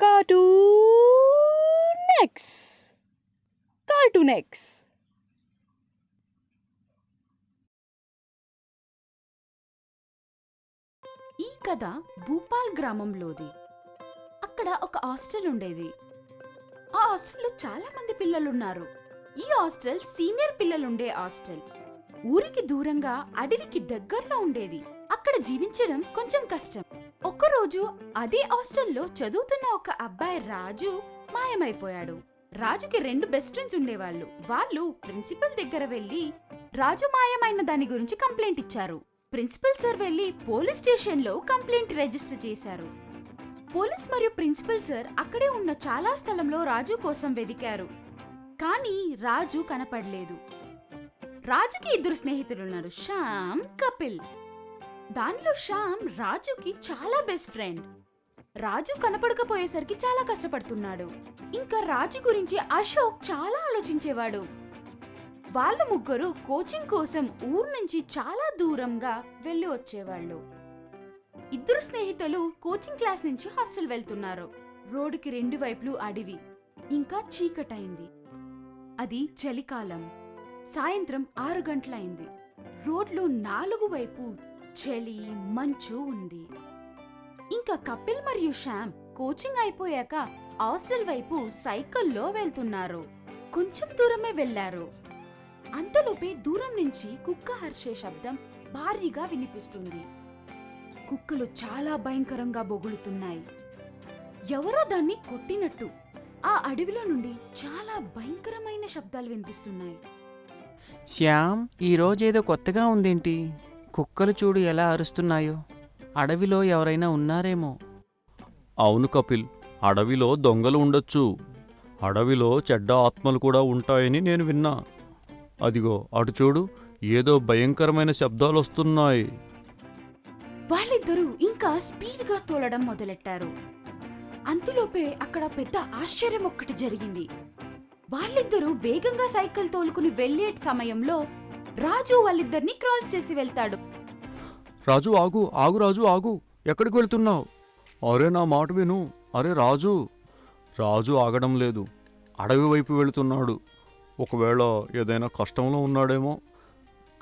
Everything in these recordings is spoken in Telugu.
కార్టూన్ ఎక్స్ కార్టూన్ ఎక్స్ ఈ కథ భూపాల్ గ్రామంలోది. అక్కడ ఒక హాస్టల్ ఉండేది. ఆ హాస్టల్లో చాలా మంది పిల్లలున్నారు. ఈ హాస్టల్ సీనియర్ పిల్లలుండే హాస్టల్. ఊరికి దూరంగా అడవికి దగ్గరలో ఉండేది. అక్కడ జీవించడం కొంచెం కష్టం. ఒక్కరోజు అదే హాస్టల్లో చదువుతున్న ఒక అబ్బాయి రాజు మాయమైపోయాడు. రాజుకి రెండు బెస్ట్ ఫ్రెండ్స్ ఉండేవాళ్ళు. వాళ్ళు ప్రిన్సిపల్ దగ్గర వెళ్ళి రాజు మాయమైన దాని గురించి కంప్లైంట్ ఇచ్చారు. ప్రిన్సిపల్ సార్ వెళ్ళి పోలీస్ స్టేషన్లో కంప్లైంట్ రిజిస్టర్ చేశారు. పోలీస్ మరియు ప్రిన్సిపల్ సార్ అక్కడే ఉన్న చాలా స్థలంలో రాజు కోసం వెదికారు కానీ రాజు కనపడలేదు. రాజుకి ఇద్దరు స్నేహితులున్నారు శ్యామ్ కపిల్. దానిలో శ్యామ్ రాజుకి చాలా బెస్ట్ ఫ్రెండ్ రాజు కనపడకపోయేసరికి చాలా కష్టపడుతున్నాడు. ఇంకా రాజు గురించి అశోక్ చాలా ఆలోచించేవాడు. వాళ్ళ ముగ్గురు కోచింగ్ కోసం ఊరు నుంచి చాలా దూరంగా వెళ్ళి వచ్చేవాళ్ళు. ఇద్దరు స్నేహితులు కోచింగ్ క్లాస్ నుంచి హాస్టల్ వెళ్తున్నారు. రోడ్డుకి రెండు వైపులు అడవి. ఇంకా చీకటైంది. అది చలికాలం. సాయంత్రం ఆరు గంటలైంది. రోడ్లో నాలుగు వైపు చలి మంచు ఉంది. ఇంకా కపిల్ మరియు శ్యామ్ కోచింగ్ అయిపోయాక హాస్టల్ వైపు సైకిల్లో వెళ్తున్నారు. కొంచెం దూరమే వెళ్ళారు అంతలోపే దూరం నుంచి కుక్క హర్షే శబ్దం భారీగా వినిపిస్తుంది. కుక్కలు చాలా భయంకరంగా బొగులుతున్నాయి. ఎవరో దాన్ని కొట్టినట్టు ఆ అడవిలో నుండి చాలా భయంకరమైన శబ్దాలు వినిపిస్తున్నాయి. శ్యామ్ ఈరోజేదో కొత్తగా ఉందేంటి? కుక్కలు చూడు ఎలా అరుస్తున్నాయో. అడవిలో ఎవరైనా ఉన్నారేమో. అవును కపిల్ అడవిలో దొంగలు ఉండొచ్చు. అడవిలో చెడ్డ ఆత్మలు కూడా ఉంటాయని నేను విన్నా. అదిగో అటు చూడు ఏదో భయంకరమైన శబ్దాలు వస్తున్నాయి. వాళ్ళిద్దరూ ఇంకా స్పీడ్గా తోలడం మొదలెట్టారు. అంతలోపే అక్కడ పెద్ద ఆశ్చర్యం ఒక్కటి జరిగింది. వాళ్ళిద్దరూ వేగంగా సైకిల్ తోలుకుని వెళ్ళే సమయంలో రాజు వాళ్ళిద్దరిని క్రాస్ చేసి వెళ్తాడు. రాజు ఆగు ఆగు రాజు ఆగు. ఎక్కడికి వెళ్తున్నావు? అరే నా మాట విను. అరే రాజు. రాజు ఆగడం లేదు. అడవి వైపు వెళుతున్నాడు. ఒకవేళ ఏదైనా కష్టంలో ఉన్నాడేమో.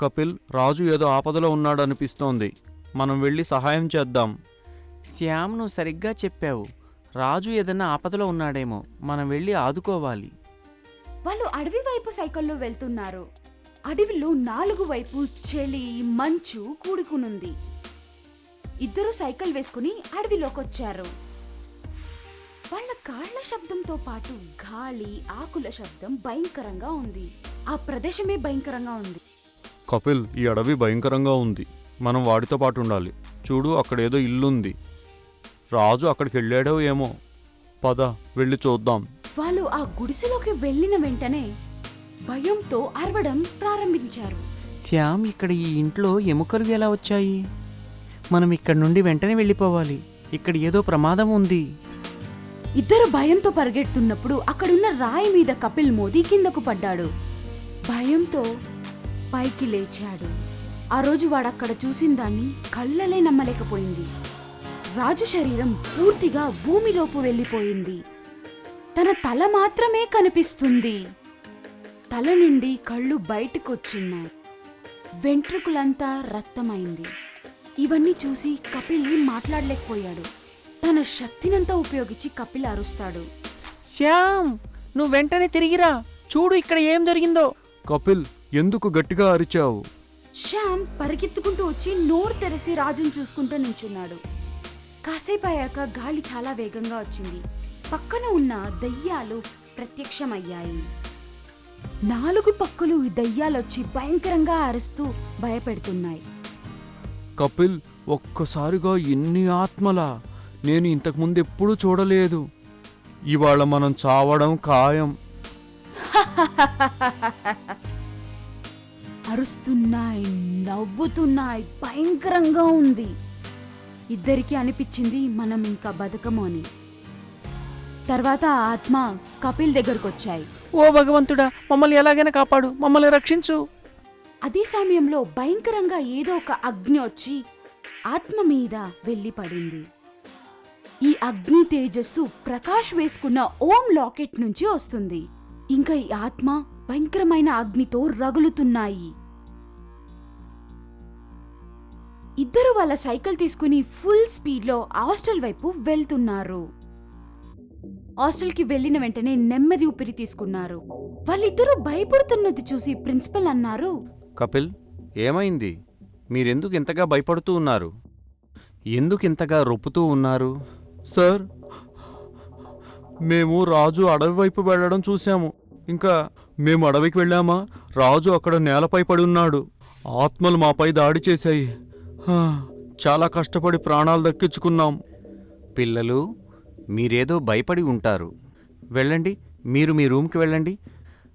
కపిల్ రాజు ఏదో ఆపదలో ఉన్నాడు అనిపిస్తోంది మనం వెళ్ళి సహాయం చేద్దాం. శ్యామ్ నువ్వు సరిగ్గా చెప్పావు. రాజు ఏదైనా ఆపదలో ఉన్నాడేమో. మనం వెళ్ళి ఆదుకోవాలి. వాళ్ళు అడవి వైపు సైకిల్లో వెళ్తున్నారు. అడవిలో నాలుగు వైపు చలి మంచు కూడుకునుంది. ఇద్దరు సైకిల్ వేసుకుని అడవిలోకొచ్చారు. వాళ్ళ కాళ్ళ శబ్దంతో పాటు గాలి ఆకుల శబ్దం భయంకరంగా ఉంది. ఆ ప్రదేశమే భయంకరంగా ఉంది. కపిల్ ఈ అడవి భయంకరంగా ఉంది. మనం వాడితో పాటు ఉండాలి. చూడు అక్కడేదో ఇల్లుంది. రాజు అక్కడికి వెళ్ళాడో ఏమో. పద వెళ్ళి చూద్దాం. వాళ్ళు ఆ గుడిసెలోకి వెళ్ళిన వెంటనే భయంతో అరవడం ప్రారంభించారు. శ్యామ్ ఇక్కడ ఈ ఇంట్లో ఎముకలు ఎలా వచ్చాయి? మనం ఇక్కడ నుండి వెంటనే వెళ్ళిపోవాలి. ఇక్కడ ఏదో ప్రమాదం ఉంది. ఇద్దరు భయంతో పరిగెడుతున్నప్పుడు అక్కడున్న రాయి మీద కపిల్ మోదీ కిందకు పడ్డాడు. భయంతో పైకి లేచాడు. ఆ రోజు వాడక్కడ చూసిన దాన్ని కళ్ళలే నమ్మలేకపోయింది. రాజు శరీరం పూర్తిగా భూమిలోపు వెళ్ళిపోయింది. తన తల మాత్రమే కనిపిస్తుంది. తల నుండి కళ్ళు బయటకొచ్చున్నాయి. వెంట్రుకలంతా రక్తమైంది. ఇవన్నీ చూసి కపిల్ మాట్లాడలేకపోయాడు. తన శక్తినంతా ఉపయోగించి కపిల్ అరుస్తాడు. శ్యామ్ నువ్వు వెంటనే తిరిగిరా. చూడు ఇక్కడ ఏం జరిగిందో. కపిల్ ఎందుకు గట్టిగా అరిచావు? శ్యామ్ పరిగెత్తుకుంటూ వచ్చి నోరు తెరిసి రాజును చూసుకుంటూ నించున్నాడు. కాసేపు అయ్యాక గాలి చాలా వేగంగా వచ్చింది. పక్కన ఉన్న దయ్యాలు ప్రత్యక్షమయ్యాయి. నాలుగు పక్కలు ఈ దయ్యాలొచ్చి భయంకరంగా అరుస్తూ భయపెడుతున్నాయి. కపిల్ ఒక్కసారిగా ఎన్ని ఆత్మలా నేను ఇంతకుముందు ఎప్పుడూ చూడలేదు. ఇవాళ మనం చావడం ఖాయం. అరుస్తున్నాయి నవ్వుతున్నాయి భయంకరంగా ఉంది. ఇద్దరికి అనిపించింది మనం ఇంకా బతకము అని. తర్వాత ఆత్మ కపిల్ దగ్గరకు వచ్చాయి ఓ భగవంతుడా మమ్మల్ని ఎలాగైనా కాపాడు మమ్మల్ని రక్షించు. అదే సమయంలో భయంకరంగా ఏదో ఒక అగ్ని వచ్చి ఆత్మ మీద వెళ్ళి పడింది ఈ అగ్ని తేజస్సు ప్రకాష్ వేసుకున్న ఓం లాకెట్ నుంచి వస్తుంది. ఇంకా ఈ ఆత్మ భయంకరమైన అగ్నితో రగులుతున్నాయి. ఇద్దరు వాళ్ళ సైకిల్ తీసుకుని ఫుల్ స్పీడ్లో హాస్టల్ వైపు వెళ్తున్నారు. హాస్టల్కి వెళ్ళిన వెంటనే నెమ్మది ఊపిరి తీసుకున్నారు. వాళ్ళిద్దరూ భయపడుతున్నది చూసి ప్రిన్సిపల్ అన్నారు. కపిల్ ఏమైంది? మీరెందుకు ఇంతగా భయపడుతూ ఉన్నారు? ఎందుకు ఇంతగా రొప్పుతూ ఉన్నారు? సార్ మేము రాజు అడవి వైపు వెళ్ళడం చూశాము. ఇంకా మేము అడవికి వెళ్ళామా? రాజు అక్కడ నేలపై పడి ఉన్నాడు. ఆత్మలు మాపై దాడి చేశాయి. చాలా కష్టపడి ప్రాణాలు దక్కించుకున్నాం. పిల్లలు మీరేదో భయపడి ఉంటారు. వెళ్ళండి మీరు మీ రూమ్కి వెళ్ళండి.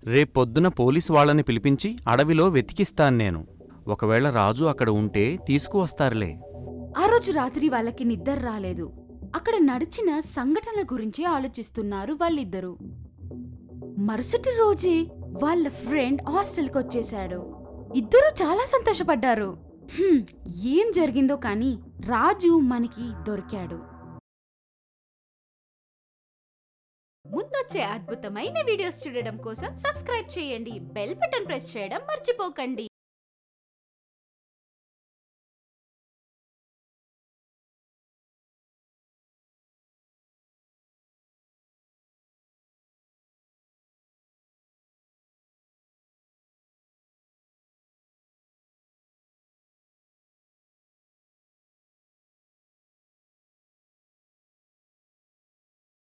రేపొద్దున పోలీసు వాళ్ళని పిలిపించి అడవిలో వెతికిస్తాను నేను. ఒకవేళ రాజు అక్కడ ఉంటే తీసుకువస్తారులే. ఆ రోజు రాత్రి వాళ్ళకి నిద్ర రాలేదు. అక్కడ నడిచిన సంఘటనల గురించి ఆలోచిస్తున్నారు వాళ్ళిద్దరూ. మరుసటి రోజే వాళ్ళ ఫ్రెండ్ హాస్టల్కి వచ్చేశాడు. ఇద్దరూ చాలా సంతోషపడ్డారు. "హ్మ్, ఏం జరిగిందో కానీ రాజు మనకి దొరికాడు. వచ్చే అద్భుతమైన వీడియోస్ చూడడం కోసం సబ్స్క్రైబ్ చేయండి. బెల్ బటన్ ప్రెస్ చేయడం మర్చిపోకండి.